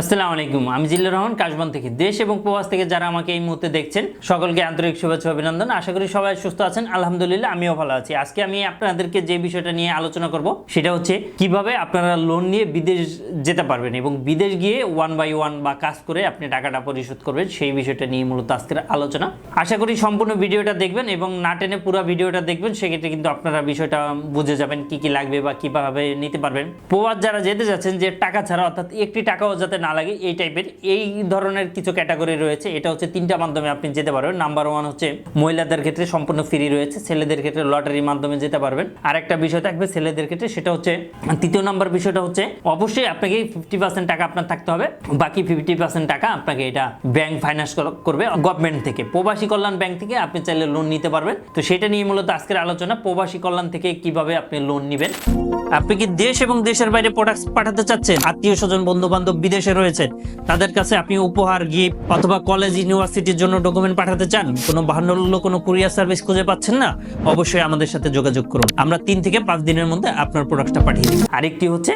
আসসালামু আলাইকুম, আমি জিল্লুর রহমান, কাশবন থেকে। দেশ এবং প্রবাস থেকে যারা আমাকে এই মুহূর্তে দেখছেন, সকলকে আন্তরিক শুভেচ্ছা অভিনন্দন। আশা করি সবাই সুস্থ আছেন, আলহামদুলিল্লাহ, আমিও ভালো আছি। আজকে আমি আপনাদেরকে যে বিষয়টা নিয়ে আলোচনা করব, সেটা হচ্ছে কীভাবে আপনারা লোন নিয়ে বিদেশ যেতে পারবেন এবং বিদেশ গিয়ে ওয়ান বাই ওয়ান বা কাজ করে আপনি টাকাটা পরিশোধ করবেন, সেই বিষয়টা নিয়ে মূলত আজকের আলোচনা। আশা করি সম্পূর্ণ ভিডিওটা দেখবেন এবং না টেনে পুরো ভিডিওটা দেখবেন, সেক্ষেত্রে কিন্তু আপনারা বিষয়টা বুঝে যাবেন কি কি লাগবে বা কীভাবে নিতে পারবেন। প্রবাস যারা যেতে যাচ্ছেন, যে টাকা ছাড়া, অর্থাৎ একটি টাকাও যাতে না লাগে, এই টাইপের এই ধরনের কিছু ক্যাটাগরি রয়েছে। এটা হচ্ছে তিনটা মাধ্যমে আপনি যেতে পারবেন। নাম্বার ওয়ান হচ্ছে মহিলাদের ক্ষেত্রে সম্পূর্ণ ফ্রি রয়েছে, ছেলেদের ক্ষেত্রে লটারির মাধ্যমে যেতে পারবেন। আর একটা বিষয় থাকবে ছেলেদের ক্ষেত্রে, সেটা হচ্ছে, তৃতীয় নাম্বার বিষয়টা হচ্ছে, অবশ্যই আপনাকে ফিফটি টাকা আপনার থাকতে হবে। বাকি ফিফটি টাকা আপনাকে এটা ব্যাংক ফাইন্যান্স করবে গভর্নমেন্ট থেকে। প্রবাসী কল্যাণ ব্যাংক থেকে আপনি চাইলে লোন নিতে পারবেন। তো সেটা নিয়ে মূলত আজকের আলোচনা, প্রবাসী কল্যাণ থেকে কীভাবে আপনি লোন নেবেন। আপনি কি দেশ এবং দেশের বাইরে প্রোডাক্ট পাঠাতে চাচ্ছেন? আত্মীয় স্বজন বন্ধু বান্ধব বিদেশে রয়েছে তাদের কাছে আপনি উপহার গিফট অথবা কলেজ ইউনিভার্সিটির জন্য ডকুমেন্ট পাঠাতে চান, কোনো বাহান্ন কোনো কুরিয়ার সার্ভিস খুঁজে পাচ্ছেন না? অবশ্যই আমাদের সাথে যোগাযোগ করুন। আমরা তিন থেকে পাঁচ দিনের মধ্যে আপনার প্রোডাক্টটা পাঠিয়ে দিই। আরেকটি হচ্ছে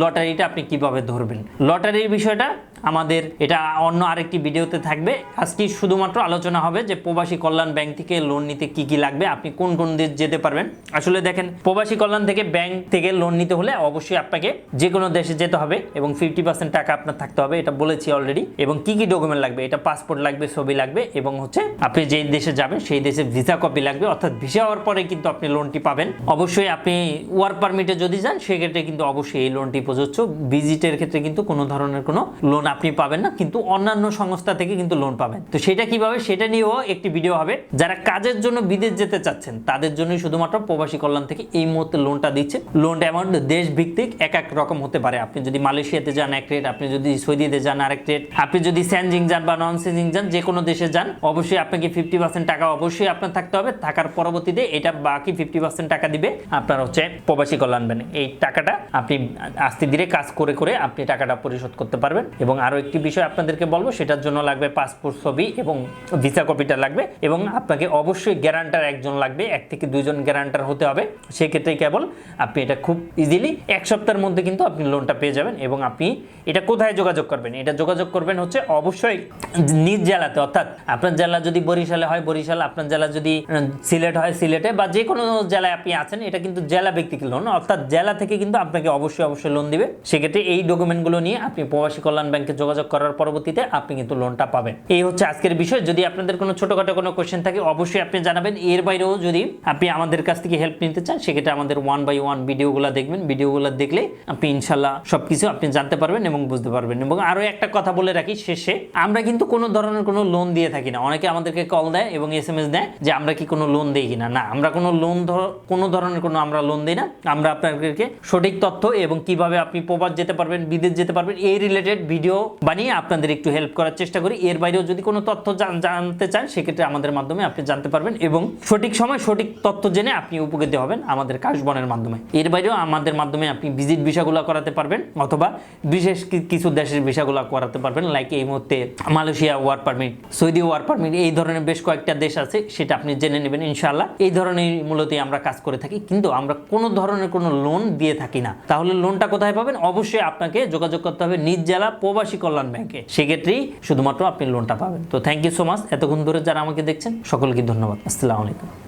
লটারিটা আপনি কীভাবে ধরবেন? লটারির বিষয়টা আমাদের এটা অন্য আরেকটি ভিডিওতে থাকবে। আজকে শুধুমাত্র আলোচনা হবে যে প্রবাসী কল্যাণ ব্যাংক থেকে লোন নিতে কি কি লাগবে, আপনি কোন কোন দেশ যেতে পারবেন। আসলে দেখেন, প্রবাসী কল্যাণ থেকে ব্যাংক থেকে লোন নিতে হলে অবশ্যই আপনাকে যে কোনো দেশে যেতে হবে এবং ফিফটি পার্সেন্ট টাকা আপনার থাকতে হবে, এটা বলেছি অলরেডি এবং কি কি ডকুমেন্ট লাগবে, এটা পাসপোর্ট লাগবে, ছবি লাগবে এবং হচ্ছে আপনি যেই দেশে যাবেন সেই দেশে ভিসা কপি লাগবে। অর্থাৎ ভিসা হওয়ার পরে কিন্তু আপনি লোনটি পাবেন। অবশ্যই আপনি ওয়ার্ক পারমিটে যদি যান, সেক্ষেত্রে কিন্তু অবশ্যই এই লোনটি প্রযোজ্য। ভিজিটের ক্ষেত্রে কিন্তু কোনো ধরনের কোনো লোন আপনি পাবেন না, কিন্তু অন্যান্য সংস্থা থেকে কিন্তু লোন পাবেন। তো সেটা কীভাবে? সেটা নিয়েও একটি ভিডিও হবে। যারা কাজের জন্য বিদেশ যেতে চাচ্ছেন, তাদের জন্য শুধুমাত্র প্রবাসী কল্যাণ থেকে এই মুহূর্তে লোনটা দিচ্ছে। লোনটা অ্যামাউন্ট দেশ ভিত্তিক এক এক রকম হতে পারে। আপনি যদি মালয়েশিয়াতে যান, এক রেট আপনি যদি সৌদিতে যান, আরেক রেট আপনি যদি স্যানজিং যান বা নন স্যানজিং যান, যে কোনো দেশে যান, অবশ্যই আপনাকে ফিফটি পার্সেন্ট টাকা অবশ্যই আপনার থাকতে হবে। থাকার পরবর্তীতে এটা বাকি ফিফটি পার্সেন্ট টাকা দিবে আপনার হচ্ছে প্রবাসী কল্যাণ ব্যাংক এই টাকাটা আপনি আস্তে ধীরে কাজ করে করে আপনি টাকাটা পরিশোধ করতে পারবেন এবং আরও একটি বিষয় আপনাদেরকে বলব, সেটার জন্য লাগবে পাসপোর্ট ছবি এবং ভিসা কপিটা লাগবে এবং আপনাকে অবশ্যই গ্যারান্টার একজন লাগবে, এক থেকে দুইজন গ্যারান্টার হতে হবে। সেক্ষেত্রে কেবল আপনি এটা খুব ইজিলি এক সপ্তাহের মধ্যে কিন্তু আপনি লোনটা পেয়ে যাবেন এবং আপনি এটা কোথায় যোগাযোগ করবেন? এটা যোগাযোগ করবেন হচ্ছে অবশ্যই নিজ জেলাতে। অর্থাৎ আপনার জেলা যদি বরিশালে হয়, বরিশাল আপনার জেলা যদি সিলেট হয়, সিলেটে বা যে কোনো জেলায় আপনি আছেন, এটা কিন্তু জেলা ব্যক্তিক লোন অর্থাৎ জেলা থেকে কিন্তু আপনাকে অবশ্যই অবশ্যই লোন দিবে। সেক্ষেত্রে এই ডকুমেন্টগুলো নিয়ে আপনি প্রবাসী কল্যাণ ব্যাংকে যোগাযোগ করার পরবর্তীতে আপনি কিন্তু লোনটা পাবেন। এই হচ্ছে আজকের বিষয়। যদি আপনাদের কোনো ছোটখাটো কোনো কোয়েশ্চেন থাকে, অবশ্যই আপনি জানাবেন। এর বাইরেও যদি আপনি আমাদের কাছ থেকে হেল্প নিতে চান, সেক্ষেত্রে আমাদের ওয়ান বাই ওয়ান ভিডিওগুলো দেখবেন। ভিডিওগুলো দেখলে আপনি ইনশাল্লাহ সব কিছু আপনি জানতে পারবেন এবং বুঝতে পারবেন। এবং আরও একটা কথা বলে রাখি শেষে, আমরা কিন্তু কোনো ধরনের কোনো লোন দিয়ে থাকি না। অনেকে আমাদেরকে কল দেয় এবং এস এম এস দেয় যে, আমরা কি কোনো লোন দিই কিনা? না, আমরা কোনো লোন কোনো ধরনের কোনো আমরা লোন দিই না। আমরা আপনাদেরকে সঠিক তথ্য এবং কীভাবে আপনি প্রবাস যেতে পারবেন, বিদেশ যেতে পারবেন, এই রিলেটেড ভিডিও বানিয়ে আপনাদের একটু হেল্প করার চেষ্টা করি। এর বাইরেও যদি কোনো তথ্য জানতে চান, সেক্ষেত্রে আমাদের মাধ্যমে আপনি জানতে পারবেন এবং সঠিক সময় সঠিক তথ্য জেনে আপনি উপকৃত হবেন আমাদের কাশবনের মাধ্যমে। এর বাইরেও আমাদের মাধ্যমে আপনি ভিজিট ভিসাগুলো করাতে পারবেন অথবা বিশেষ কিছু দেশের ভিসাগুলো করাতে পারবেন লাইক এই মুহূর্তে Malaysia work permit Saudi work permit এই ধরনের বেশ কয়েকটা দেশ আছে, সেটা আপনি জেনে নেবেন ইনশাল্লাহ এই ধরনের মূলত আমরা কাজ করে থাকি, কিন্তু আমরা কোনো ধরনের কোনো লোন দিয়ে থাকি না। তাহলে লোনটা কোথায় পাবেন? অবশ্যই আপনাকে যোগাযোগ করতে হবে নিজ জেলা প্রবাসী কল্যাণ ব্যাংকে। সেক্ষেত্রেই শুধুমাত্র আপনি লোনটা পাবেন। তো থ্যাংক ইউ সো মাচ এতক্ষণ ধরে যারা আমাকে দেখছেন, সকলকে ধন্যবাদ। আসসালামু আলাইকুম।